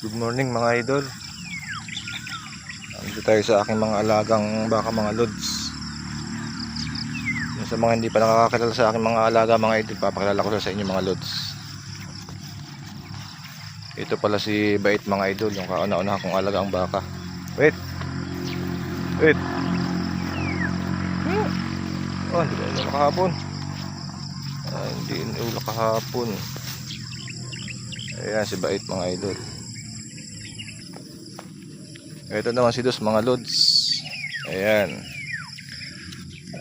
Good morning mga idol. Nandito tayo sa aking mga alagang baka mga lods. Yung sa mga hindi pa nakakakilala sa aking mga alaga mga idol, papakilala ko sa inyo mga lods. Ito pala si Bait mga idol, yung kauna-una kong alagang baka. Wait! Wait! Hmm. Oh, hindi na ulo kahapon. Ah, hindi na ulo kahapon. Ayan si Bait mga idol. Ito naman si Dos mga lods. Ayan.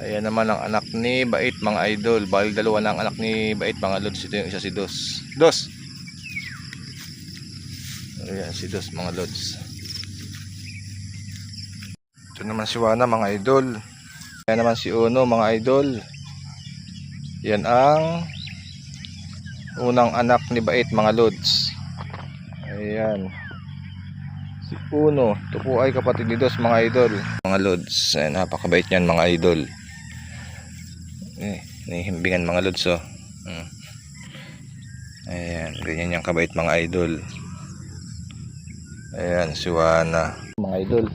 Ayan naman ang anak ni Bait mga idol. Bali dalawa na ang anak ni Bait mga lods. Ito yung isa si Dos. Dos! Ayan si Dos mga lods. Ito naman si Wana mga idol. Ayan naman si Uno mga idol. Yan ang unang anak ni Bait mga lods. Ayan. Si Uno. Ito po ay kapatid ni Dos mga idol. Mga lods. Ayan, napakabait niyan mga idol. Eh, nihimbingan mga lods oh. Hmm. Ayan, ganyan yung kabait mga idol. Ayan, si Wana. Mga idol.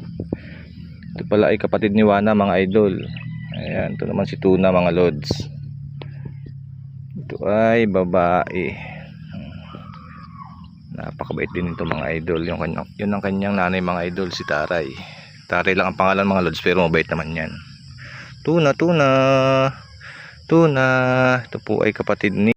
Ito pala ay kapatid ni Wana mga idol. Ayan, ito naman si Tuna mga lods. Ito ay babae. Napakabait din ito mga idol. Yung kanyang, yun ang kanyang nanay mga idol, si Taray. Taray lang ang pangalan mga lods, pero mabait naman yan. Tuna, tuna. Tuna. Ito po ay kapatid ni